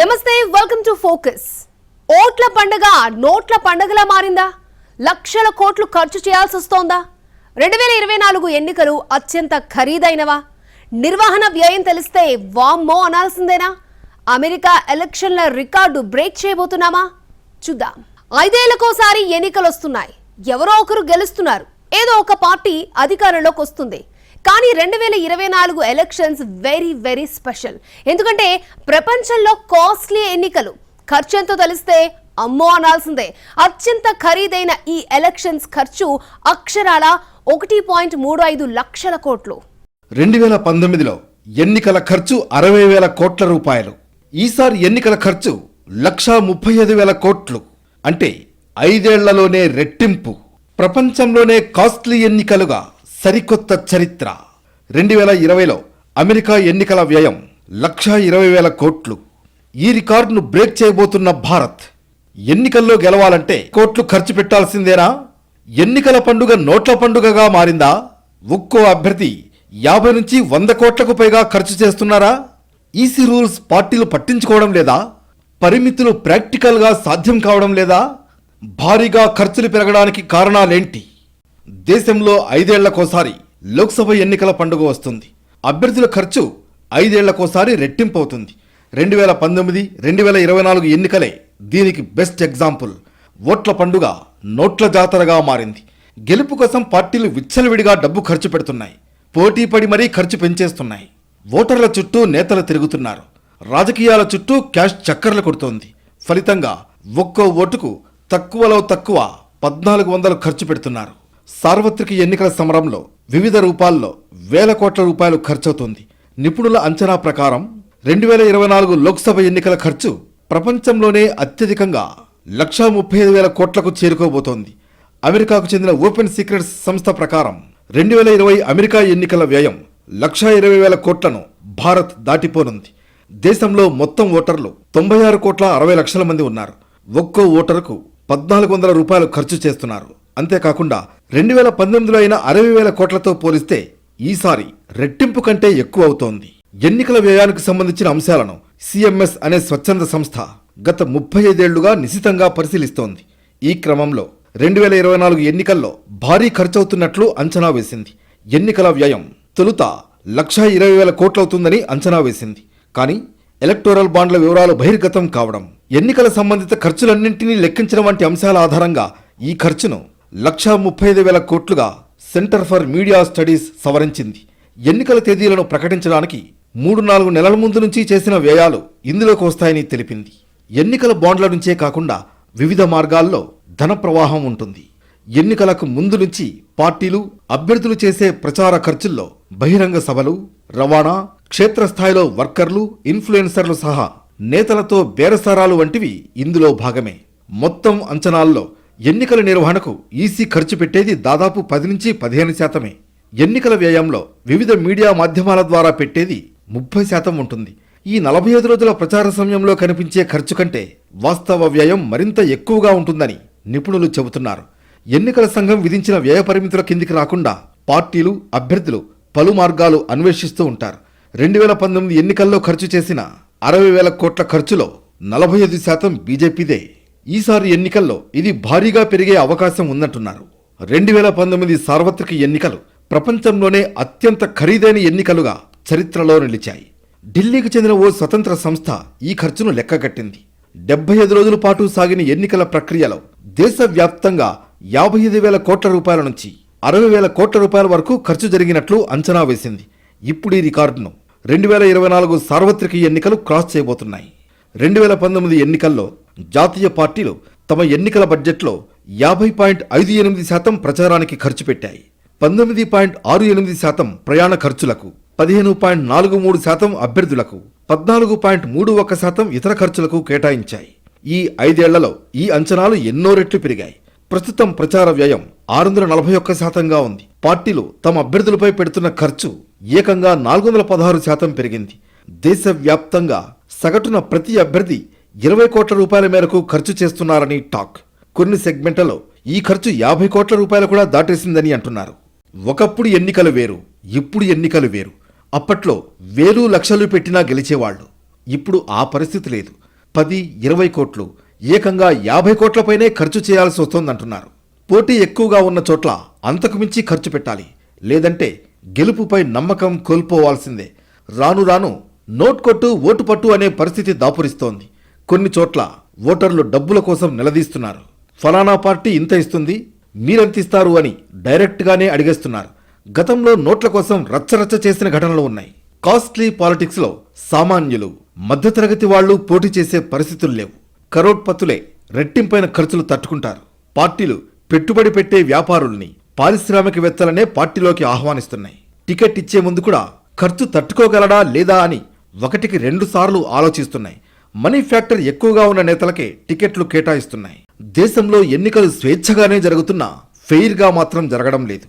నమస్తే welcome to focus ఓట్ల పండగ నోట్ల పండగలా మారిందా? లక్షల కోట్లు ఖర్చు చేయాల్సి వస్తోందా? రెండు వేల ఇరవై నాలుగు ఎన్నికలు అత్యంత ఖరీదైనవా? నిర్వహణ వ్యయం తెలిస్తే వామ్మో అనాల్సిందేనా? అమెరికా ఎలక్షన్ల రికార్డు బ్రేక్ చేయబోతున్నామా? చూద్దాం. ఐదేళ్ళకోసారి ఎన్నికలు వస్తున్నాయి ఎవరో ఒకరు గెలుస్తున్నారు. ఏదో ఒక పార్టీ అధికారంలోకి వస్తుంది. కానీ రెండు వేల ఇరవై నాలుగు ఎలక్షన్స్ వెరీ వెరీ స్పెషల్ ఎందుకంటే ప్రపంచంలో కాస్ట్లీ ఎన్నికలు ఖర్చు ఎంతో తెలిస్తే అమ్మో అనాల్సిందే. అత్యంత ఖరీదైన ఈ ఎలక్షన్స్ ఖర్చు అక్షరాల ఒకటి పాయింట్ మూడు ఐదు లక్షల కోట్లు. రెండు వేల పంతొమ్మిదిలో ఎన్నికల ఖర్చు అరవై వేల కోట్ల రూపాయలు. ఈసారి ఎన్నికల ఖర్చు లక్షా ముప్పై ఐదు వేల కోట్లు. అంటే ఐదేళ్ళలోనే రెట్టింపు. ప్రపంచంలోనే కాస్ట్లీ ఎన్నికలుగా సరికొత్త చరిత్ర. రెండు వేల ఇరవైలో అమెరికా ఎన్నికల వ్యయం లక్షా ఇరవై వేల కోట్లు. ఈ రికార్డును బ్రేక్ చేయబోతున్న భారత్ ఎన్నికల్లో గెలవాలంటే కోట్లు ఖర్చు పెట్టాల్సిందేనా? ఎన్నికల పండుగ నోట్ల పండుగగా మారిందా? ఒక్కో అభ్యర్థి యాభై నుంచి వంద కోట్లకు పైగా ఖర్చు చేస్తున్నారా? ఈసీ రూల్స్ పార్టీలు పట్టించుకోవడం లేదా? పరిమితులు ప్రాక్టికల్గా సాధ్యం కావడం లేదా? భారీగా ఖర్చులు పెరగడానికి కారణాలేంటి? దేశంలో ఐదేళ్ళకోసారి లోక్సభ ఎన్నికల పండుగ వస్తుంది. అభ్యర్థుల ఖర్చు ఐదేళ్ళకోసారి రెట్టింపు అవుతుంది రెండు వేల పంతొమ్మిది రెండు వేల ఇరవై నాలుగు ఎన్నికలే దీనికి బెస్ట్ ఎగ్జాంపుల్. ఓట్ల పండుగ నోట్ల జాతరగా మారింది. గెలుపు కోసం పార్టీలు విచ్చలవిడిగా డబ్బు ఖర్చు పెడుతున్నాయి. పోటీ పడి మరీ ఖర్చు పెంచేస్తున్నాయి. ఓటర్ల చుట్టూ నేతలు తిరుగుతున్నారు. రాజకీయాల చుట్టూ క్యాష్ చక్కర్లు కొడుతోంది. ఫలితంగా ఒక్కో ఓటుకు తక్కువలో తక్కువ పద్నాలుగు వందలు ఖర్చు పెడుతున్నారు. సార్వత్రిక ఎన్నికల సమరంలో వివిధ రూపాల్లో వేల కోట్ల రూపాయలు ఖర్చవుతోంది. నిపుణుల అంచనా ప్రకారం రెండు వేల ఇరవై నాలుగు లోక్సభ ఎన్నికల ఖర్చు ప్రపంచంలోనే అత్యధికంగా లక్షా ముప్పై ఐదు వేల కోట్లకు చేరుకోబోతోంది. అమెరికాకు చెందిన ఓపెన్ సీక్రెట్స్ సంస్థ ప్రకారం రెండు వేల ఇరవై అమెరికా ఎన్నికల వ్యయం లక్షా ఇరవై వేల కోట్లను భారత్ దాటిపోనుంది. దేశంలో మొత్తం ఓటర్లు తొంభై ఆరు కోట్ల అరవై లక్షల మంది ఉన్నారు. ఒక్కో ఓటరుకు పద్నాలుగు వందల రూపాయలు ఖర్చు చేస్తున్నారు. అంతేకాకుండా రెండు వేల పంతొమ్మిదిలో అయిన అరవై వేల కోట్లతో పోలిస్తే ఈసారి రెట్టింపు కంటే ఎక్కువ అవుతోంది ఎన్నికల వ్యయానికి సంబంధించిన అంశాలను సిఎంఎస్ అనే స్వచ్ఛంద సంస్థ గత ముప్పై ఐదేళ్ళుగా నిశితంగా పరిశీలిస్తోంది. ఈ క్రమంలో రెండు వేల ఇరవై నాలుగు ఎన్నికల్లో భారీ ఖర్చవుతున్నట్లు అంచనా వేసింది. ఎన్నికల వ్యయం తొలుత లక్షా ఇరవై వేల కోట్లవుతుందని అంచనా వేసింది. కానీ ఎలక్టోరల్ బాండ్ల వివరాలు బహిర్గతం కావడం ఎన్నికల సంబంధిత ఖర్చులన్నింటినీ లెక్కించడం వంటి అంశాల ఆధారంగా ఈ ఖర్చును లక్షా ముప్పై ఐదు వేల కోట్లుగా సెంటర్ ఫర్ మీడియా స్టడీస్ సవరించింది. ఎన్నికల తేదీలను ప్రకటించడానికి మూడు నాలుగు నెలల ముందు నుంచి చేసిన వ్యయాలు ఇందులోకి వస్తాయని తెలిపింది. ఎన్నికల బాండ్ల నుంచే కాకుండా వివిధ మార్గాల్లో ధన ప్రవాహం ఉంటుంది. ఎన్నికలకు ముందు నుంచి పార్టీలు అభ్యర్థులు చేసే ప్రచార ఖర్చుల్లో బహిరంగ సభలు రవాణా క్షేత్రస్థాయిలో వర్కర్లు ఇన్ఫ్లుయెన్సర్లు సహా నేతలతో బేరసారాలు వంటివి ఇందులో భాగమే. మొత్తం అంచనాల్లో ఎన్నికల నిర్వహణకు ఈసీ ఖర్చు పెట్టేది దాదాపు పది నుంచి పదిహేను శాతమే. ఎన్నికల వ్యయంలో వివిధ మీడియా మాధ్యమాల ద్వారా పెట్టేది ముప్పై శాతం ఉంటుంది. ఈ నలభై ఐదు రోజుల ప్రచార సమయంలో కనిపించే ఖర్చు కంటే వాస్తవ వ్యయం మరింత ఎక్కువగా ఉంటుందని నిపుణులు చెబుతున్నారు. ఎన్నికల సంఘం విధించిన వ్యయ పరిమితుల కిందికి రాకుండా పార్టీలు అభ్యర్థులు పలు మార్గాలు అన్వేషిస్తూ ఉంటారు. రెండు వేల పంతొమ్మిది ఎన్నికల్లో ఖర్చు చేసిన అరవై వేల కోట్ల ఖర్చులో నలభై ఐదు శాతం బీజేపీదే. ఈసారి ఎన్నికల్లో ఇది భారీగా పెరిగే అవకాశం ఉందంటున్నారు. రెండు వేల పంతొమ్మిది సార్వత్రిక ఎన్నికలు ప్రపంచంలోనే అత్యంత ఖరీదైన ఎన్నికలుగా చరిత్రలో నిలిచాయి. ఢిల్లీకి చెందిన ఓ స్వతంత్ర సంస్థ ఈ ఖర్చును లెక్కగట్టింది. డెబ్బై ఐదు రోజుల పాటు సాగిన ఎన్నికల ప్రక్రియలో దేశవ్యాప్తంగా యాభై ఐదు వేల కోట్ల రూపాయల నుంచి అరవై వేల కోట్ల రూపాయల వరకు ఖర్చు జరిగినట్లు అంచనా వేసింది. ఇప్పుడు ఈ రికార్డును రెండు వేల ఇరవై నాలుగు సార్వత్రిక ఎన్నికలు క్రాస్ చేయబోతున్నాయి. రెండు వేల పంతొమ్మిది ఎన్నికల్లో జాతీయ పార్టీలు తమ ఎన్నికల బడ్జెట్లో యాభై పాయింట్ ఐదు ఎనిమిది శాతం ప్రచారానికి ఖర్చు పెట్టాయి. పంతొమ్మిది పాయింట్ ఆరు ఎనిమిది శాతం ప్రయాణ ఖర్చులకు పదిహేను పాయింట్ నాలుగు మూడు శాతం అభ్యర్థులకు పద్నాలుగు పాయింట్ మూడు ఒక్క శాతం ఇతర ఖర్చులకు కేటాయించాయి. ఈ ఐదేళ్ళలో ఈ అంచనాలు ఎన్నో రెట్లు పెరిగాయి. ప్రస్తుతం ప్రచార వ్యయం ఆరు వందల నలభై ఒక్క శాతంగా ఉంది. పార్టీలు తమ అభ్యర్థులపై పెడుతున్న ఖర్చు ఏకంగా నాలుగు వందల పదహారు శాతం పెరిగింది. దేశవ్యాప్తంగా సగటున ప్రతి అభ్యర్థి ఇరవై కోట్ల రూపాయల మేరకు ఖర్చు చేస్తున్నారని టాక్. కొన్ని సెగ్మెంట్లలో ఈ ఖర్చు యాభై కోట్ల రూపాయలు కూడా దాటేసిందని అంటున్నారు. ఒకప్పుడు ఎన్నికలు వేరు ఇప్పుడు ఎన్నికలు వేరు. అప్పట్లో వేలు లక్షలు పెట్టినా గెలిచేవాళ్ళు ఇప్పుడు ఆ పరిస్థితి లేదు. పది ఇరవై కోట్లు ఏకంగా యాభై కోట్లపైనే ఖర్చు చేయాల్సి వస్తోందంటున్నారు. పోటీ ఎక్కువగా ఉన్న చోట్ల అంతకుమించి ఖర్చు పెట్టాలి. లేదంటే గెలుపుపై నమ్మకం కోల్పోవాల్సిందే. రాను రాను నోట్ కొట్టు ఓటు పట్టు అనే పరిస్థితి దాపురిస్తోంది. కొన్ని చోట్ల ఓటర్లు డబ్బుల కోసం నిలదీస్తున్నారు. ఫలానా పార్టీ ఇంత ఇస్తుంది మీరెంత ఇస్తారు అని డైరెక్ట్గానే అడిగేస్తున్నారు. గతంలో నోట్ల కోసం రచ్చరచ్చ చేసిన ఘటనలు ఉన్నాయి. కాస్ట్లీ పాలిటిక్స్లో సామాన్యులు మధ్యతరగతి వాళ్ళు పోటీ చేసే పరిస్థితులు లేవు. కరోడ్పతులే రెట్టింపైన ఖర్చులు తట్టుకుంటారు. పార్టీలు పెట్టుబడి పెట్టే వ్యాపారుల్ని పారిశ్రామికవేత్తలనే పార్టీలోకి ఆహ్వానిస్తున్నాయి. టికెట్ ఇచ్చే ముందు కూడా ఖర్చు తట్టుకోగలడా లేదా అని ఒకటికి రెండు సార్లు ఆలోచిస్తున్నాయి. మనీ ఫ్యాక్టర్ ఎక్కువగా ఉన్న నేతలకే టికెట్లు కేటాయిస్తున్నాయి. దేశంలో ఎన్నికలు స్వేచ్ఛగానే జరుగుతున్నా ఫెయిర్గా మాత్రం జరగడం లేదు.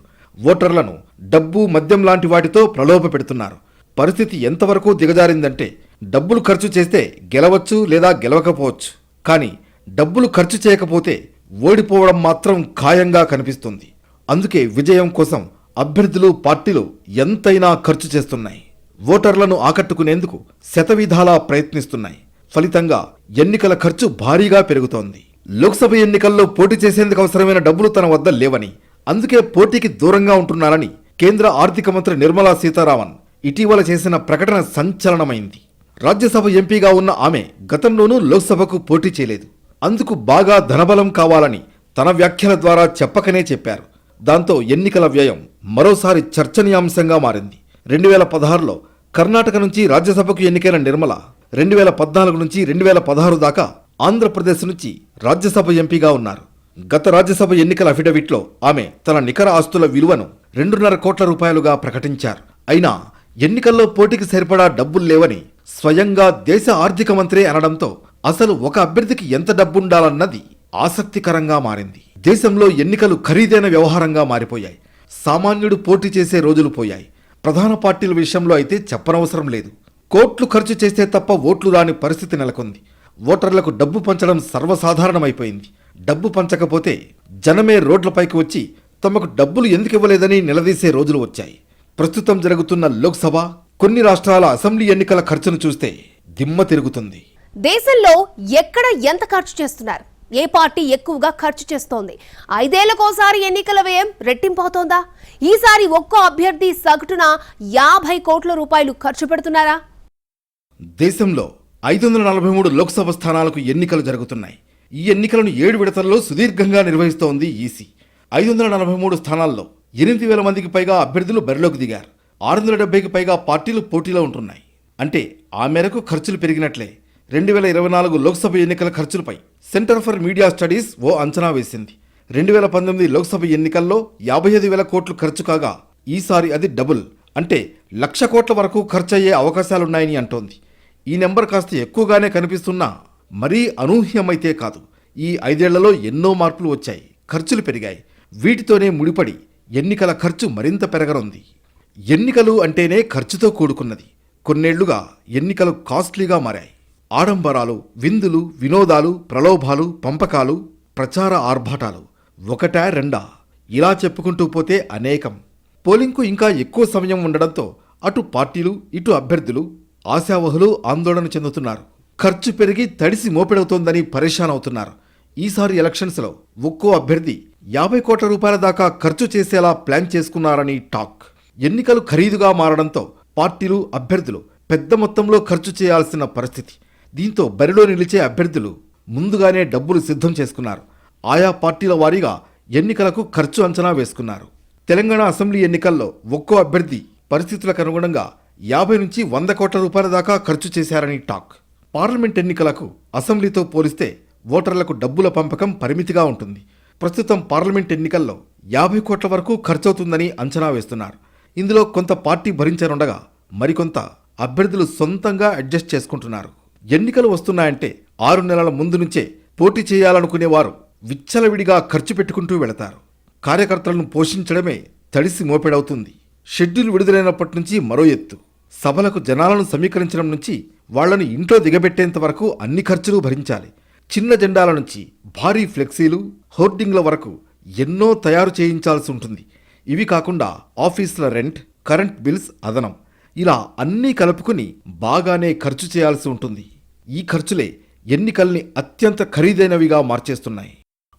ఓటర్లను డబ్బు మద్యం లాంటి వాటితో ప్రలోభ పెడుతున్నారు. పరిస్థితి ఎంతవరకు దిగజారిందంటే డబ్బులు ఖర్చు చేస్తే గెలవచ్చు లేదా గెలవకపోవచ్చు. కానీ డబ్బులు ఖర్చు చేయకపోతే ఓడిపోవడం మాత్రం ఖాయంగా కనిపిస్తుంది. అందుకే విజయం కోసం అభ్యర్థులు పార్టీలు ఎంతైనా ఖర్చు చేస్తున్నాయి. ఓటర్లను ఆకట్టుకునేందుకు శతవిధాలా ప్రయత్నిస్తున్నాయి. ఫలితంగా ఎన్నికల ఖర్చు భారీగా పెరుగుతోంది. లోక్సభ ఎన్నికల్లో పోటీ చేసేందుకు అవసరమైన డబ్బులు తన వద్ద లేవని అందుకే పోటీకి దూరంగా ఉంటున్నారని కేంద్ర ఆర్థిక మంత్రి నిర్మలా సీతారామన్ ఇటీవల చేసిన ప్రకటన సంచలనమైంది. రాజ్యసభ ఎంపీగా ఉన్న ఆమె గతంలోనూ లోక్సభకు పోటీ చేయలేదు. అందుకు బాగా ధనబలం కావాలని తన వ్యాఖ్యల ద్వారా చెప్పకనే చెప్పారు. దాంతో ఎన్నికల వ్యయం మరోసారి చర్చనీయాంశంగా మారింది. రెండు వేల పదహారులో కర్ణాటక నుంచి రాజ్యసభకు ఎన్నికైన నిర్మల రెండు వేల పద్నాలుగు నుంచి రెండు వేల పదహారు దాకా ఆంధ్రప్రదేశ్ నుంచి రాజ్యసభ ఎంపీగా ఉన్నారు. గత రాజ్యసభ ఎన్నికల అఫిడవిట్లో ఆమె తన నికర ఆస్తుల విలువను రెండున్నర కోట్ల రూపాయలుగా ప్రకటించారు. అయినా ఎన్నికల్లో పోటీకి సరిపడా డబ్బులు లేవని స్వయంగా దేశ ఆర్థిక మంత్రే అనడంతో అసలు ఒక అభ్యర్థికి ఎంత డబ్బుండాలన్నది ఆసక్తికరంగా మారింది. దేశంలో ఎన్నికలు ఖరీదైన వ్యవహారంగా మారిపోయాయి. సామాన్యుడు పోటీ చేసే రోజులు పోయాయి. ప్రధాన పార్టీల విషయంలో అయితే చెప్పనవసరం లేదు. కోట్లు ఖర్చు చేస్తే తప్ప ఓట్లు రాని పరిస్థితి నెలకొంది. ఓటర్లకు డబ్బు పంచడం సర్వసాధారణమైపోయింది. డబ్బు పంచకపోతే జనమే రోడ్లపైకి వచ్చి తమకు డబ్బులు ఎందుకు ఇవ్వలేదని నిలదీసే రోజులు వచ్చాయి. ప్రస్తుతం జరుగుతున్న లోక్సభ కొన్ని రాష్ట్రాల అసెంబ్లీ ఎన్నికల ఖర్చును చూస్తే దిమ్మ తిరుగుతుంది. దేశంలో ఎక్కడ ఎంత ఖర్చు చేస్తున్నారు? ఏ పార్టీ ఎక్కువగా ఖర్చు చేస్తోంది? ఐదేళ్ళకోసారి ఎన్నికల వ్యయం రెట్టింపవుతోందా? ఈసారి ఒక్కో అభ్యర్థి సగటున యాభై కోట్ల రూపాయలు ఖర్చు పెడుతున్నారా? దేశంలో ఐదు వందల నలభై మూడు లోక్సభ స్థానాలకు ఎన్నికలు జరుగుతున్నాయి. ఈ ఎన్నికలను ఏడు విడతల్లో సుదీర్ఘంగా నిర్వహిస్తోంది ఈసీ. ఐదు వందల నలభై మూడు స్థానాల్లో ఎనిమిది వేల మందికి పైగా అభ్యర్థులు బరిలోకి దిగారు. ఆరు వందల డెబ్బైకి పైగా పార్టీలు పోటీలో ఉంటున్నాయి. అంటే ఆ మేరకు ఖర్చులు పెరిగినట్లే. రెండు వేల ఇరవై నాలుగు లోక్సభ ఎన్నికల ఖర్చులపై సెంటర్ ఫర్ మీడియా స్టడీస్ ఓ అంచనా వేసింది. రెండు వేల పంతొమ్మిది లోక్సభ ఎన్నికల్లో యాభై ఐదు వేల కోట్లు ఖర్చు కాగా ఈసారి అది డబుల్. అంటే లక్ష కోట్ల వరకు ఖర్చయ్యే అవకాశాలున్నాయని అంటోంది. ఈ నెంబర్ కాస్త ఎక్కువగానే కనిపిస్తున్నా మరీ అనూహ్యమైతే కాదు. ఈ ఐదేళ్ళలో ఎన్నో మార్పులు వచ్చాయి. ఖర్చులు పెరిగాయి. వీటితోనే ముడిపడి ఎన్నికల ఖర్చు మరింత పెరగనుంది. ఎన్నికలు అంటేనే ఖర్చుతో కూడుకున్నది. కొన్నేళ్ళుగా ఎన్నికలు కాస్ట్లీగా మారాయి. ఆడంబరాలు విందులు వినోదాలు ప్రలోభాలు పంపకాలు ప్రచార ఆర్భాటాలు ఒకటా రెండా? ఇలా చెప్పుకుంటూ పోతే అనేకం. పోలింగ్కు ఇంకా ఎక్కువ సమయం ఉండడంతో అటు పార్టీలు ఇటు అభ్యర్థులు ఆశావహులు ఆందోళన చెందుతున్నారు. ఖర్చు పెరిగి తడిసి మోపెడవుతోందని పరేషాన్ అవుతున్నారు. ఈసారి ఎలక్షన్స్లో ఒక్కో అభ్యర్థి యాభై కోట్ల రూపాయల దాకా ఖర్చు చేసేలా ప్లాన్ చేసుకున్నారని టాక్. ఎన్నికలు ఖరీదుగా మారడంతో పార్టీలు అభ్యర్థులు పెద్ద మొత్తంలో ఖర్చు చేయాల్సిన పరిస్థితి. దీంతో బరిలో నిలిచే అభ్యర్థులు ముందుగానే డబ్బులు సిద్ధం చేసుకున్నారు. ఆయా పార్టీల వారీగా ఎన్నికలకు ఖర్చు అంచనా వేసుకున్నారు. తెలంగాణ అసెంబ్లీ ఎన్నికల్లో ఒక్కో అభ్యర్థి పరిస్థితులకు అనుగుణంగా యాభై నుంచి వంద కోట్ల రూపాయల దాకా ఖర్చు చేశారని టాక్. పార్లమెంట్ ఎన్నికలకు అసెంబ్లీతో పోలిస్తే ఓటర్లకు డబ్బుల పంపకం పరిమితిగా ఉంటుంది. ప్రస్తుతం పార్లమెంట్ ఎన్నికల్లో యాభై కోట్ల వరకు ఖర్చవుతుందని అంచనా వేస్తున్నారు. ఇందులో కొంత పార్టీ భరించనుండగా మరికొంత అభ్యర్థులు సొంతంగా అడ్జస్ట్ చేసుకుంటున్నారు. ఎన్నికలు వస్తున్నాయంటే ఆరు నెలల ముందు నుంచే పోటీ చేయాలనుకునేవారు విచ్చలవిడిగా ఖర్చు పెట్టుకుంటూ వెళతారు. కార్యకర్తలను పోషించడమే తడిసి మోపెడవుతుంది. షెడ్యూల్ విడుదలైనప్పటి నుంచి మరో ఎత్తు. సభలకు జనాలను సమీకరించడం నుంచి వాళ్ళను ఇంట్లో దిగబెట్టేంత వరకు అన్ని ఖర్చులు భరించాలి. చిన్న జెండాల నుంచి భారీ ఫ్లెక్సీలు హోర్డింగ్ల వరకు ఎన్నో తయారు చేయించాల్సి ఉంటుంది. ఇవి కాకుండా ఆఫీసుల రెంట్ కరెంట్ బిల్స్ అదనం. ఇలా అన్నీ కలుపుకుని బాగానే ఖర్చు చేయాల్సి ఉంటుంది. ఈ ఖర్చులే ఎన్నికల్ని అత్యంత ఖరీదైనవిగా మార్చేస్తున్నాయి.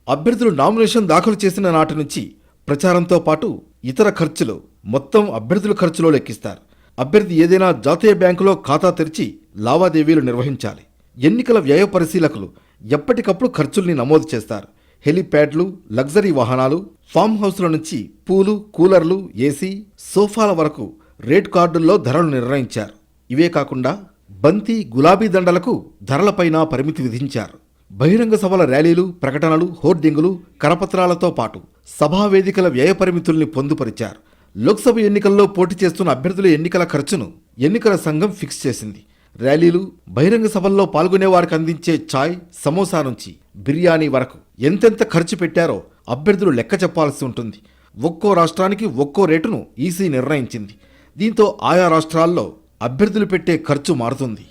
అభ్యర్థులు నామినేషన్ దాఖలు చేసిన నాటి నుంచి ప్రచారంతో పాటు ఇతర ఖర్చులు మొత్తం అభ్యర్థుల ఖర్చులో లెక్కిస్తారు. అభ్యర్థి ఏదైనా జాతీయ బ్యాంకులో ఖాతా తెరిచి లావాదేవీలు నిర్వహించాలి. ఎన్నికల వ్యయ పరిశీలకులు ఎప్పటికప్పుడు ఖర్చుల్ని నమోదు చేస్తారు. హెలిప్యాడ్లు లగ్జరీ వాహనాలు ఫామ్ హౌస్ల నుంచి పూలు కూలర్లు ఏసీ సోఫాల వరకు రేట్ కార్డుల్లో ధరలు నిర్ణయించారు. ఇవే కాకుండా బంతి గులాబీ దండలకు ధరలపైన పరిమితి విధించారు. బహిరంగ సభల ర్యాలీలు ప్రకటనలు హోర్డింగులు కరపత్రాలతో పాటు సభా వేదికల వ్యయ పరిమితుల్ని పొందుపరిచారు. లోక్సభ ఎన్నికల్లో పోటీ చేస్తున్న అభ్యర్థుల ఎన్నికల ఖర్చును ఎన్నికల సంఘం ఫిక్స్ చేసింది. ర్యాలీలు బహిరంగ సభల్లో పాల్గొనే వారికి అందించే చాయ్ సమోసా నుంచి బిర్యానీ వరకు ఎంతెంత ఖర్చు పెట్టారో అభ్యర్థులు లెక్క చెప్పాల్సి ఉంటుంది. ఒక్కో రాష్ట్రానికి ఒక్కో రేటును ఈసీ నిర్ణయించింది. దీంతో ఆయా రాష్ట్రాల్లో అభ్యర్థులు పెట్టే ఖర్చు మారుతుంది.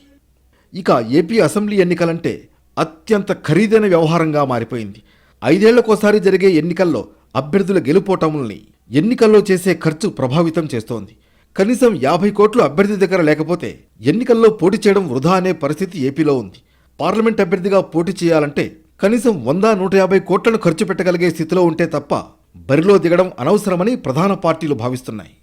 ఇక ఏపీ అసెంబ్లీ ఎన్నికలంటే అత్యంత ఖరీదైన వ్యవహారంగా మారిపోయింది. ఐదేళ్ళకోసారి జరిగే ఎన్నికల్లో అభ్యర్థుల గెలుపోటముల్ని ఎన్నికల్లో చేసే ఖర్చు ప్రభావితం చేస్తోంది. కనీసం యాభై కోట్లు అభ్యర్థి దగ్గర లేకపోతే ఎన్నికల్లో పోటీ చేయడం వృధా అనే పరిస్థితి ఏపీలో ఉంది. పార్లమెంట్ అభ్యర్థిగా పోటీ చేయాలంటే కనీసం వంద నూట యాభై కోట్లను ఖర్చు పెట్టగలిగే స్థితిలో ఉంటే తప్ప బరిలో దిగడం అనవసరమని ప్రధాన పార్టీలు భావిస్తున్నాయి.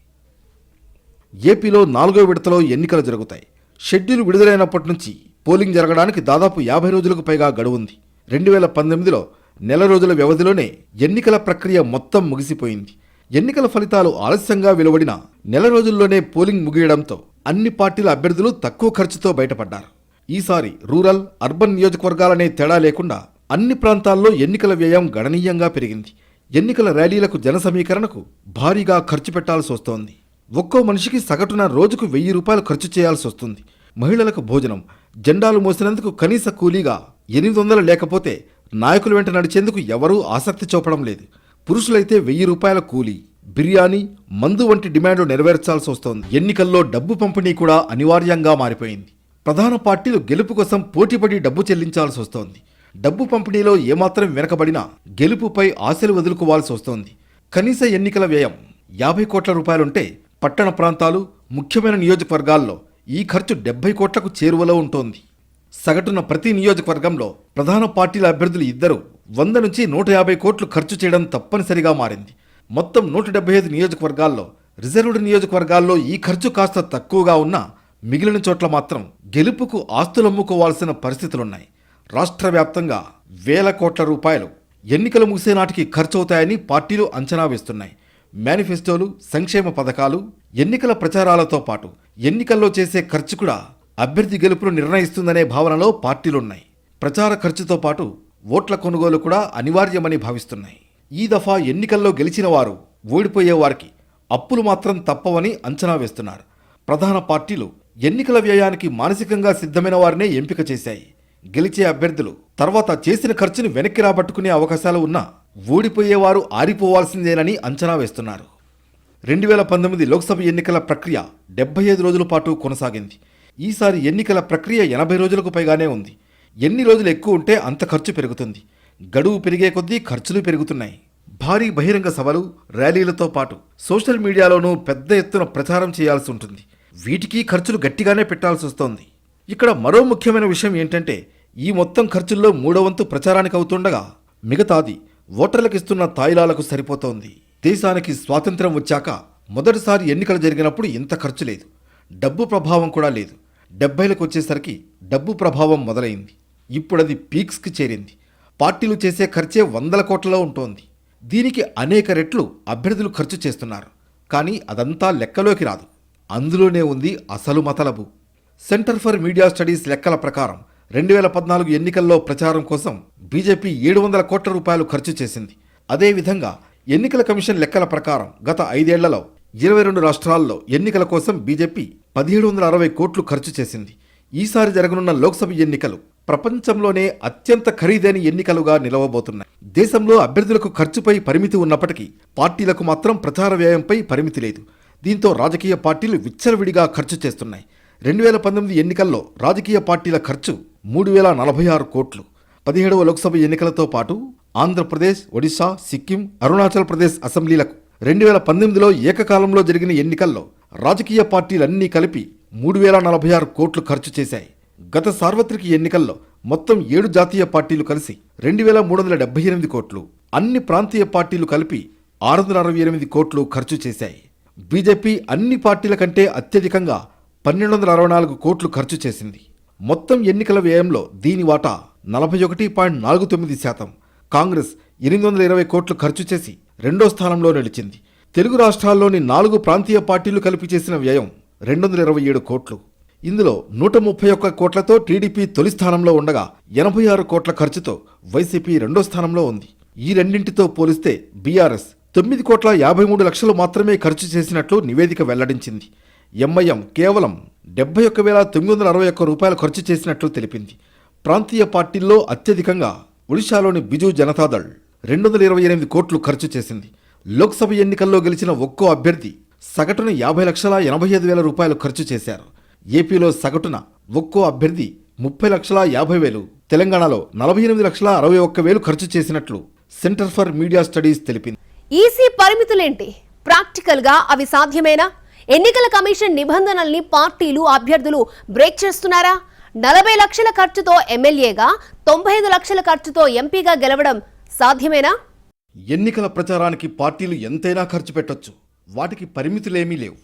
ఏపీలో నాలుగో విడతలో ఎన్నికలు జరుగుతాయి. షెడ్యూల్ విడుదలైనప్పటి నుంచి పోలింగ్ జరగడానికి దాదాపు యాభై రోజులకు పైగా గడువుంది. రెండు వేల పంతొమ్మిదిలో నెల రోజుల వ్యవధిలోనే ఎన్నికల ప్రక్రియ మొత్తం ముగిసిపోయింది. ఎన్నికల ఫలితాలు ఆలస్యంగా వెలువడిన నెల రోజుల్లోనే పోలింగ్ ముగియడంతో అన్ని పార్టీల అభ్యర్థులు తక్కువ ఖర్చుతో బయటపడ్డారు. ఈసారి రూరల్ అర్బన్ నియోజకవర్గాలనే తేడా లేకుండా అన్ని ప్రాంతాల్లో ఎన్నికల వ్యయం గణనీయంగా పెరిగింది. ఎన్నికల ర్యాలీలకు జన సమీకరణకు భారీగా ఖర్చు పెట్టాల్సి వస్తోంది. ఒక్కో మనిషికి సగటున రోజుకు వెయ్యి రూపాయలు ఖర్చు చేయాల్సి వస్తుంది. మహిళలకు భోజనం జెండాలు మోసినందుకు కనీస కూలీగా ఎనిమిది వందలు లేకపోతే నాయకుల వెంట నడిచేందుకు ఎవరూ ఆసక్తి చూపడం లేదు. పురుషులైతే వెయ్యి రూపాయల కూలీ బిర్యానీ మందు వంటి డిమాండ్లు నెరవేర్చాల్సి వస్తోంది. ఎన్నికల్లో డబ్బు పంపిణీ కూడా అనివార్యంగా మారిపోయింది. ప్రధాన పార్టీలు గెలుపు కోసం పోటీపడి డబ్బు చెల్లించాల్సి వస్తోంది. డబ్బు పంపిణీలో ఏమాత్రం వెనకబడినా గెలుపుపై ఆశలు వదులుకోవాల్సి వస్తోంది. కనీస ఎన్నికల వ్యయం యాభై కోట్ల రూపాయలుంటే పట్టణ ప్రాంతాలు ముఖ్యమైన నియోజకవర్గాల్లో ఈ ఖర్చు డెబ్బై కోట్లకు చేరువలో ఉంటోంది. సగటున ప్రతి నియోజకవర్గంలో ప్రధాన పార్టీల అభ్యర్థులు ఇద్దరు. వంద నుంచి నూట యాభై కోట్లు ఖర్చు చేయడం తప్పనిసరిగా మారింది. మొత్తం నూట డెబ్బై ఐదు నియోజకవర్గాల్లో రిజర్వ్డ్ నియోజకవర్గాల్లో ఈ ఖర్చు కాస్త తక్కువగా ఉన్నా మిగిలిన చోట్ల మాత్రం గెలుపుకు ఆస్తులమ్ముకోవాల్సిన పరిస్థితులున్నాయి. రాష్ట్ర వ్యాప్తంగా వేల కోట్ల రూపాయలు ఎన్నికలు ముగిసే నాటికి ఖర్చవుతాయని పార్టీలు అంచనా వేస్తున్నాయి. మేనిఫెస్టోలు సంక్షేమ పథకాలు ఎన్నికల ప్రచారాలతో పాటు ఎన్నికల్లో చేసే ఖర్చు కూడా అభ్యర్థి గెలుపును నిర్ణయిస్తుందనే భావనలో పార్టీలున్నాయి. ప్రచార ఖర్చుతో పాటు ఓట్ల కొనుగోలు కూడా అనివార్యమని భావిస్తున్నాయి. ఈ దఫా ఎన్నికల్లో గెలిచిన వారు ఓడిపోయే వారికి అప్పులు మాత్రం తప్పవని అంచనా వేస్తున్నారు. ప్రధాన పార్టీలు ఎన్నికల వ్యయానికి మానసికంగా సిద్ధమైన వారినే ఎంపిక చేశాయి. గెలిచే అభ్యర్థులు తర్వాత చేసిన ఖర్చుని వెనక్కి రాబట్టుకునే అవకాశాలు ఉన్నా ఓడిపోయేవారు ఆరిపోవాల్సిందేనని అంచనా వేస్తున్నారు. రెండు వేల పంతొమ్మిది లోక్సభ ఎన్నికల ప్రక్రియ డెబ్బై ఐదు రోజుల పాటు కొనసాగింది. ఈసారి ఎన్నికల ప్రక్రియ ఎనభై రోజులకు పైగానే ఉంది. ఎన్ని రోజులు ఎక్కువ ఉంటే అంత ఖర్చు పెరుగుతుంది. గడువు పెరిగే కొద్దీ ఖర్చులు పెరుగుతున్నాయి. భారీ బహిరంగ సభలు ర్యాలీలతో పాటు సోషల్ మీడియాలోనూ పెద్ద ఎత్తున ప్రచారం చేయాల్సి ఉంటుంది. వీటికి ఖర్చులు గట్టిగానే పెట్టాల్సి వస్తోంది. ఇక్కడ మరో ముఖ్యమైన విషయం ఏంటంటే ఈ మొత్తం ఖర్చుల్లో మూడో వంతు ప్రచారానికి అవుతుండగా మిగతాది ఓటర్లకు ఇస్తున్న తాయిలాలకు సరిపోతోంది. దేశానికి స్వాతంత్ర్యం వచ్చాక మొదటిసారి ఎన్నికలు జరిగినప్పుడు ఇంత ఖర్చు లేదు. డబ్బు ప్రభావం కూడా లేదు. డెబ్బైలకు వచ్చేసరికి డబ్బు ప్రభావం మొదలైంది. ఇప్పుడు అది పీక్స్కి చేరింది. పార్టీలు చేసే ఖర్చే వందల కోట్లలో ఉంటోంది. దీనికి అనేక రెట్లు అభ్యర్థులు ఖర్చు చేస్తున్నారు. కానీ అదంతా లెక్కలోకి రాదు. అందులోనే ఉంది అసలు మతలబు. సెంటర్ ఫర్ మీడియా స్టడీస్ లెక్కల ప్రకారం రెండు వేల పద్నాలుగు ఎన్నికల్లో ప్రచారం కోసం బీజేపీ ఏడు వందల కోట్ల రూపాయలు ఖర్చు చేసింది. అదేవిధంగా ఎన్నికల కమిషన్ లెక్కల ప్రకారం గత ఐదేళ్ళలో ఇరవై రెండు రాష్ట్రాల్లో ఎన్నికల కోసం బీజేపీ పదిహేడు వందల అరవై కోట్లు ఖర్చు చేసింది. ఈసారి జరగనున్న లోక్సభ ఎన్నికలు ప్రపంచంలోనే అత్యంత ఖరీదైన ఎన్నికలుగా నిలవబోతున్నాయి. దేశంలో అభ్యర్థులకు ఖర్చుపై పరిమితి ఉన్నప్పటికీ పార్టీలకు మాత్రం ప్రచార వ్యయంపై పరిమితి లేదు. దీంతో రాజకీయ పార్టీలు విచ్చలవిడిగా ఖర్చు చేస్తున్నాయి. రెండు వేల పంతొమ్మిది ఎన్నికల్లో రాజకీయ పార్టీల ఖర్చు మూడు వేల నలభై ఆరు కోట్లు. పదిహేడవ లోక్సభ ఎన్నికలతో పాటు ఆంధ్రప్రదేశ్ ఒడిశా సిక్కిం అరుణాచల్ ప్రదేశ్ అసెంబ్లీలకు రెండు వేల పంతొమ్మిదిలో ఏకకాలంలో జరిగిన ఎన్నికల్లో రాజకీయ పార్టీలన్నీ కలిపి మూడు వేల నలభై ఆరు కోట్లు ఖర్చు చేశాయి. గత సార్వత్రిక ఎన్నికల్లో మొత్తం ఏడు జాతీయ పార్టీలు కలిసి రెండు వేల మూడు వందల డెబ్బై ఎనిమిది కోట్లు అన్ని ప్రాంతీయ పార్టీలు కలిపి ఆరు వందల అరవై ఎనిమిది కోట్లు ఖర్చు చేశాయి. బీజేపీ అన్ని పార్టీల కంటే అత్యధికంగా పన్నెండు వందల అరవై నాలుగు కోట్లు ఖర్చు చేసింది. మొత్తం ఎన్నికల వ్యయంలో దీని వాటా నలభై ఒకటి పాయింట్ నాలుగు తొమ్మిది శాతం. కాంగ్రెస్ ఎనిమిది వందల ఇరవై కోట్లు ఖర్చు చేసి రెండో స్థానంలో నిలిచింది. తెలుగు రాష్ట్రాల్లోని నాలుగు ప్రాంతీయ పార్టీలు కలిపి చేసిన వ్యయం రెండు వందల ఇరవై ఏడు కోట్లు. ఇందులో నూట ముప్పై ఒక్క కోట్లతో టీడీపీ తొలి స్థానంలో ఉండగా ఎనభై ఆరు కోట్ల ఖర్చుతో వైసీపీ రెండో స్థానంలో ఉంది. ఈ రెండింటితో పోలిస్తే బీఆర్ఎస్ తొమ్మిది కోట్ల యాభై మూడు లక్షలు మాత్రమే ఖర్చు చేసినట్లు నివేదిక వెల్లడించింది. ఎంఐఎం కేవలం డెబ్బై ఒక్క వేల తొమ్మిది వందల అరవై ఒక్క రూపాయలు ఖర్చు చేసినట్లు తెలిపింది. ప్రాంతీయ పార్టీల్లో అత్యధికంగా ఒడిశాలోని బిజు జనతాదళ్. రెండు వందల ఇరవై ఎనిమిది కోట్లు ఖర్చు చేసింది. లోక్సభ ఎన్నికల్లో గెలిచిన ఒక్కో అభ్యర్థి సగటున యాభై లక్షల ఎనభై ఐదు వేల రూపాయలు ఖర్చు చేశారు. ఏపీలో సగటున ఒక్కో అభ్యర్థి ముప్పై లక్షల యాభై వేలు తెలంగాణలో నలభై ఎనిమిది లక్షల అరవై ఒక్క వేలు ఖర్చు చేసినట్లు సెంటర్ ఫర్ మీడియా స్టడీస్ తెలిపింది. ఈసీ పరిమితులేంటి? ప్రాక్టికల్గా అవి సాధ్యమేనా? ఎన్నికల కమిషన్ నిబంధనల్ని పార్టీలు అభ్యర్థులు బ్రేక్ చేస్తున్నారా? నలభై లక్షల ఖర్చుతో ఎమ్మెల్యేగా తొంభై ఐదు లక్షల ఖర్చుతో ఎంపీగా గెలవడం సాధ్యమేనా? ఎన్నికల ప్రచారానికి పార్టీలు ఎంతైనా ఖర్చు పెట్టొచ్చు. వాటికి పరిమితులేమీ లేవు.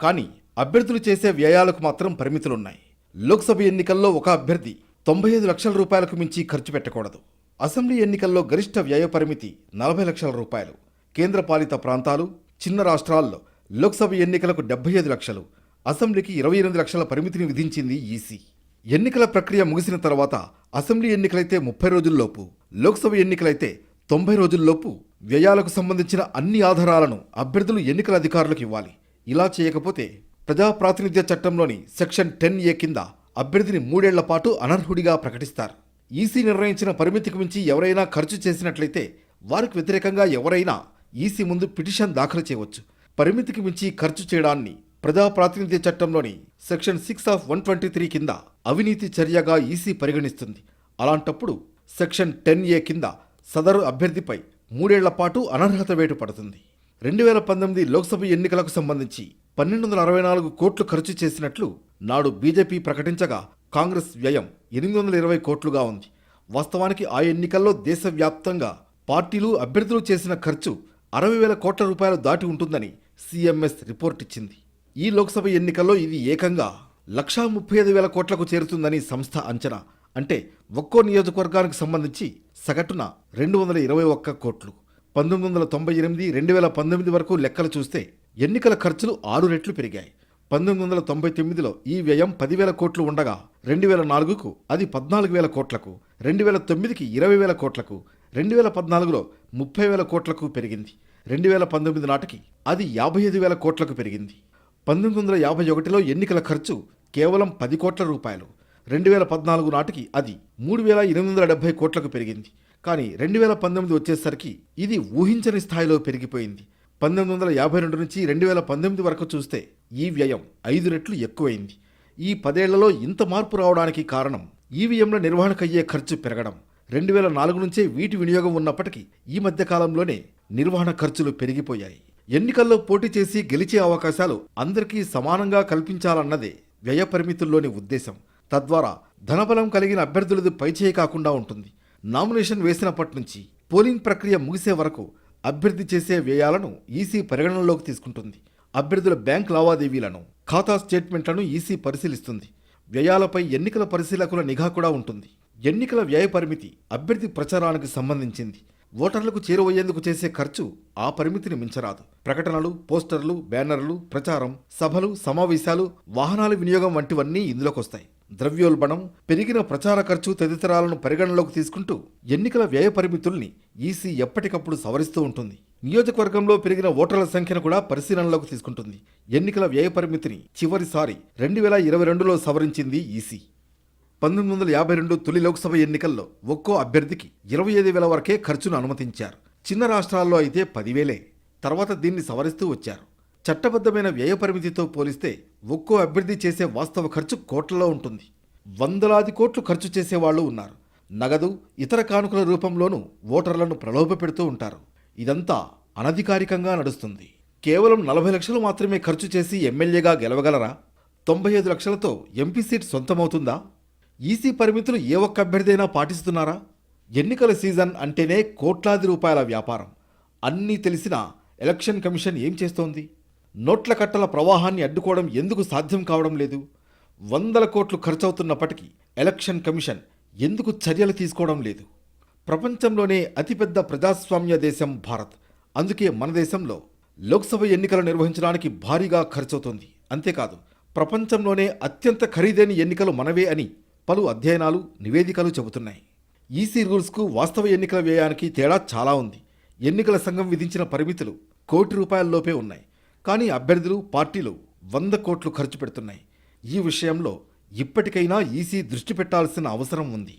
కానీ అభ్యర్థులు చేసే వ్యయాలకు మాత్రం పరిమితులున్నాయి. లోక్సభ ఎన్నికల్లో ఒక అభ్యర్థి తొంభై ఐదు లక్షల రూపాయలకు మించి ఖర్చు పెట్టకూడదు. అసెంబ్లీ ఎన్నికల్లో గరిష్ట వ్యయ పరిమితి నలభై లక్షల రూపాయలు. కేంద్రపాలిత ప్రాంతాలు చిన్న రాష్ట్రాల్లో లోక్సభ ఎన్నికలకు డెబ్బై ఐదు లక్షలు అసెంబ్లీకి ఇరవై ఎనిమిది లక్షల పరిమితిని విధించింది ఈసీ. ఎన్నికల ప్రక్రియ ముగిసిన తర్వాత అసెంబ్లీ ఎన్నికలైతే ముప్పై రోజుల్లోపు లోక్సభ ఎన్నికలైతే తొంభై రోజుల్లోపు వ్యయాలకు సంబంధించిన అన్ని ఆధారాలను అభ్యర్థులు ఎన్నికల అధికారులకు ఇవ్వాలి. ఇలా చేయకపోతే ప్రజా ప్రాతినిధ్య చట్టంలోని సెక్షన్ టెన్ ఏ కింద అభ్యర్థిని మూడేళ్ళ పాటు అనర్హుడిగా ప్రకటిస్తారు. ఈసీ నిర్ణయించిన పరిమితికి మించి ఎవరైనా ఖర్చు చేసినట్లయితే వారికి వ్యతిరేకంగా ఎవరైనా ఈసీ ముందు పిటిషన్ దాఖలు చేయవచ్చు. పరిమితికి మించి ఖర్చు చేయడాన్ని ప్రజా ప్రాతినిధ్య చట్టంలోని section six of one twenty three కింద అవినీతి చర్యగా ఈసీ పరిగణిస్తుంది. అలాంటప్పుడు సెక్షన్ టెన్ ఏ కింద సదరు అభ్యర్థిపై మూడేళ్ళ పాటు అనర్హత వేటు పడుతుంది. రెండు వేల పంతొమ్మిది లోక్సభ ఎన్నికలకు సంబంధించి పన్నెండు వందల అరవై నాలుగు కోట్లు ఖర్చు చేసినట్లు నాడు బీజేపీ ప్రకటించగా కాంగ్రెస్ వ్యయం ఎనిమిది వందల ఇరవై కోట్లుగా ఉంది. వాస్తవానికి ఆ ఎన్నికల్లో దేశవ్యాప్తంగా పార్టీలు అభ్యర్థులు చేసిన ఖర్చు అరవై వేల కోట్ల రూపాయలు దాటి ఉంటుందని సిఎంఎస్ రిపోర్ట్ ఇచ్చింది. ఈ లోక్సభ ఎన్నికల్లో ఇది ఏకంగా లక్షా ముప్పై ఐదు వేల కోట్లకు చేరుతుందని సంస్థ అంచనా. అంటే ఒక్కో నియోజకవర్గానికి సంబంధించి సగటున రెండు వందల ఇరవై ఒక్క కోట్లు. పంతొమ్మిది వందల తొంభై ఎనిమిది రెండు వేల పంతొమ్మిది వరకు లెక్కలు చూస్తే ఎన్నికల ఖర్చులు ఆరు రెట్లు పెరిగాయి. పంతొమ్మిది వందల తొంభై తొమ్మిదిలో ఈ వ్యయం పదివేల కోట్లు ఉండగా రెండు వేల నాలుగుకు అది పద్నాలుగు వేల కోట్లకు రెండు వేల తొమ్మిదికి ఇరవై వేల కోట్లకు రెండు వేల పద్నాలుగులో ముప్పై వేల కోట్లకు పెరిగింది. రెండు వేల పంతొమ్మిది నాటికి అది యాభై ఐదు వేల కోట్లకు పెరిగింది. పంతొమ్మిది వందల యాభై ఒకటిలో ఎన్నికల ఖర్చు కేవలం పది కోట్ల రూపాయలు. రెండు వేల పద్నాలుగు నాటికి అది మూడు వేల ఎనిమిది వందల డెబ్బై కోట్లకు పెరిగింది. కానీ రెండు వేల పంతొమ్మిది వచ్చేసరికి ఇది ఊహించని స్థాయిలో పెరిగిపోయింది. పంతొమ్మిది వందల యాభై రెండు నుంచి రెండు వేల పంతొమ్మిది వరకు చూస్తే ఈ వ్యయం ఐదు రెట్లు ఎక్కువైంది. ఈ పదేళ్ళలో ఇంత మార్పు రావడానికి కారణం ఈవీఎంల నిర్వహణకయ్యే ఖర్చు పెరగడం. రెండు వేల నాలుగు నుంచే వీటి వినియోగం ఉన్నప్పటికీ ఈ మధ్య కాలంలోనే నిర్వహణ ఖర్చులు పెరిగిపోయాయి. ఎన్నికల్లో పోటీ చేసి గెలిచే అవకాశాలు అందరికీ సమానంగా కల్పించాలన్నదే వ్యయ పరిమితుల్లోని ఉద్దేశం. తద్వారా ధనబలం కలిగిన అభ్యర్థులది పైచేయి కాకుండా ఉంటుంది. నామినేషన్ వేసినప్పటి నుంచి పోలింగ్ ప్రక్రియ ముగిసే వరకు అభ్యర్థి చేసే వ్యయాలను ఈసీ పరిగణనలోకి తీసుకుంటుంది. అభ్యర్థుల బ్యాంక్ లావాదేవీలను ఖాతా స్టేట్మెంట్లను ఈసీ పరిశీలిస్తుంది. వ్యయాలపై ఎన్నికల పరిశీలకుల నిఘా కూడా ఉంటుంది. ఎన్నికల వ్యయ పరిమితి అభ్యర్థి ప్రచారానికి సంబంధించింది. ఓటర్లకు చేరువయ్యేందుకు చేసే ఖర్చు ఆ పరిమితిని మించరాదు. ప్రకటనలు పోస్టర్లు బ్యానర్లు ప్రచారం సభలు సమావేశాలు వాహనాల వినియోగం వంటివన్నీ ఇందులోకొస్తాయి. ద్రవ్యోల్బణం పెరిగిన ప్రచార ఖర్చు తదితరాలను పరిగణనలోకి తీసుకుంటూ ఎన్నికల వ్యయ పరిమితుల్ని ఈసీ ఎప్పటికప్పుడు సవరిస్తూ ఉంటుంది. నియోజకవర్గంలో పెరిగిన ఓటర్ల సంఖ్యను కూడా పరిశీలనలోకి తీసుకుంటుంది. ఎన్నికల వ్యయ పరిమితిని చివరిసారి రెండు వేల ఇరవై రెండులో సవరించింది ఈసీ. పంతొమ్మిది వందల యాభై రెండు తొలి లోక్సభ ఎన్నికల్లో ఒక్కో అభ్యర్థికి ఇరవై ఐదు వేల వరకే ఖర్చును అనుమతించారు. చిన్న రాష్ట్రాల్లో అయితే పదివేలే. తర్వాత దీన్ని సవరిస్తూ వచ్చారు. చట్టబద్ధమైన వ్యయ పరిమితితో పోలిస్తే ఒక్కో అభ్యర్థి చేసే వాస్తవ ఖర్చు కోట్లలో ఉంటుంది. వందలాది కోట్లు ఖర్చు చేసేవాళ్ళు ఉన్నారు. నగదు ఇతర కానుకల రూపంలోనూ ఓటర్లను ప్రలోభ పెడుతూ ఉంటారు. ఇదంతా అనధికారికంగా నడుస్తుంది. కేవలం నలభై లక్షలు మాత్రమే ఖర్చు చేసి ఎమ్మెల్యేగా గెలవగలరా? తొంభై ఐదు లక్షలతో ఎంపీ సీట్ సొంతమవుతుందా? ఈసీ పరిమితులు ఏ ఒక్క అభ్యర్థైనా పాటిస్తున్నారా? ఎన్నికల సీజన్ అంటేనే కోట్లాది రూపాయల వ్యాపారం. అన్నీ తెలిసిన ఎలక్షన్ కమిషన్ ఏం చేస్తోంది? నోట్ల కట్టల ప్రవాహాన్ని అడ్డుకోవడం ఎందుకు సాధ్యం కావడం లేదు? వందల కోట్లు ఖర్చవుతున్నప్పటికీ ఎలక్షన్ కమిషన్ ఎందుకు చర్యలు తీసుకోవడం లేదు? ప్రపంచంలోనే అతిపెద్ద ప్రజాస్వామ్య దేశం భారత్. అందుకే మన దేశంలో లోక్సభ ఎన్నికలు నిర్వహించడానికి భారీగా ఖర్చవుతోంది. అంతేకాదు ప్రపంచంలోనే అత్యంత ఖరీదైన ఎన్నికలు మనవే అని పలు అధ్యయనాలు నివేదికలు చెబుతున్నాయి. ఈసీ రూల్స్కు వాస్తవ ఎన్నికల వ్యయానికి తేడా చాలా ఉంది. ఎన్నికల సంఘం విధించిన పరిమితులు కోటి రూపాయల్లోపే ఉన్నాయి. కానీ అభ్యర్థులు పార్టీలు వంద కోట్లు ఖర్చు పెడుతున్నాయి. ఈ విషయంలో ఇప్పటికైనా ఈసీ దృష్టి పెట్టాల్సిన అవసరం ఉంది.